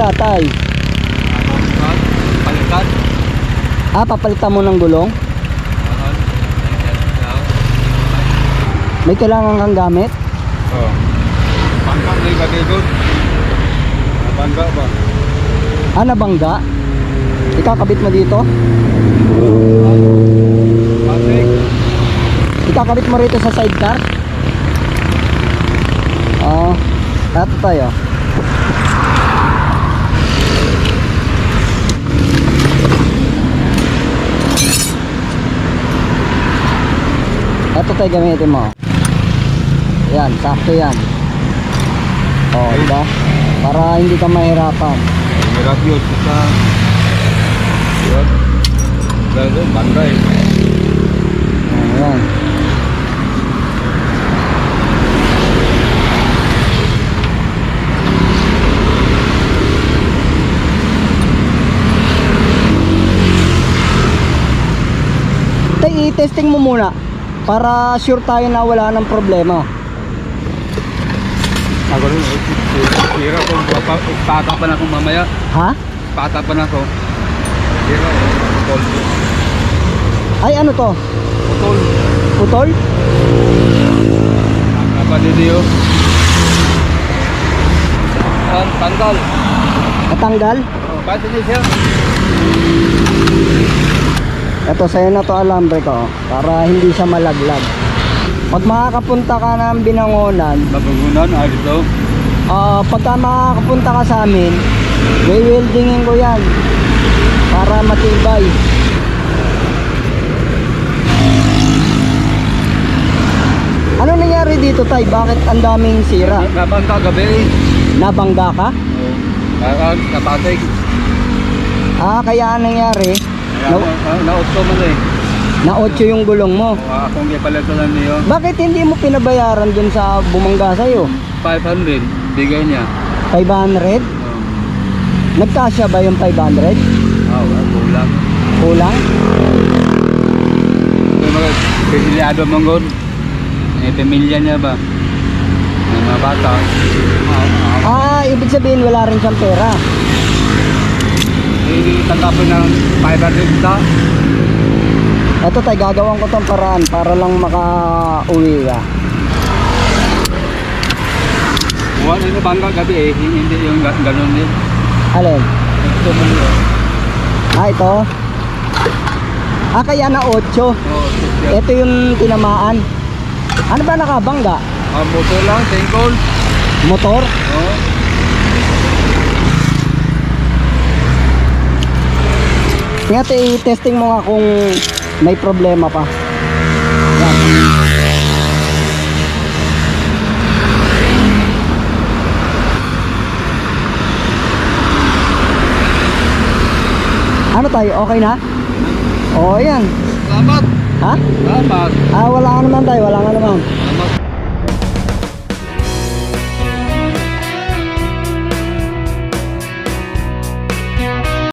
sira, tay? Palitan. Ah, papalitan mo ng gulong? May kailangan kang gamit? Oh. Bangka na ilagay doon. Bangka ba? Ah, nabangga? Ikakabit mo dito? Plastic. Ikakabit mo rito sa sidecar? Oo. Ah, eto tayo. Eto tayo gamitin mo. Yan, sakto yan. Oo, diba? Para hindi ka mahirapan. Hirap yun. Sa... Yun. Dahil bangka eh. Ayan. Tay, i-testing mo muna para sure tayo na wala ng problema. Ako rin. eh, Sira ko. Patapan ako mamaya. Ha? Patapan ako. Sira ko. Putol. Ay, ano to? Putol. Putol? Yan, tanggal. Natanggal? Oh, Bakit hindi siya? Ito, sa'yo na to alambre ko. Para hindi siya malaglag. Pag makakapunta ka ng binangonan, Magugunan, ah, dito. Ah, pagka makakapunta ka sa amin, weldingin ko yan para matibay. Ano nangyari dito, Tay? Bakit ang daming sira? Naman ka gabi. Nabangga ka? Oh. Parang kapatig. Ah, kaya ang nangyari, Na, na, na-auto man eh. na 8 yung gulong mo. Oh, akong ipalito lang niyo. Bakit hindi mo pinabayaran dun sa bumangga sa'yo? 500. Bigay niya. 500? Oh. Nagkasya ba yung 500? Ah, wala. Kulang. Kulang? Piliado mong god. May pamilya niya ba? May mga bata. Ah, ah. Ah, ibig sabihin wala rin siyang pera. Hindi tatapon ng 500 ta. Ito tay, gagawin ko tong paraan para lang maka-uwi ka. Wala na bangga gabi eh. Hindi yung ga- ganun din. Alin? Ito yun. Ah, ito? Ah, kaya na 8. Oh. Ito yung tinamaan. Ano ba nakabangga? Ah, motor lang, tengkol. Motor? Oh. Kaya tay, testing mo nga kung may problema pa. Yan. Ano tayo? Okay na? Oo, yan. Salamat. Ha? Salamat. Ah, wala ka naman tayo, wala ka naman.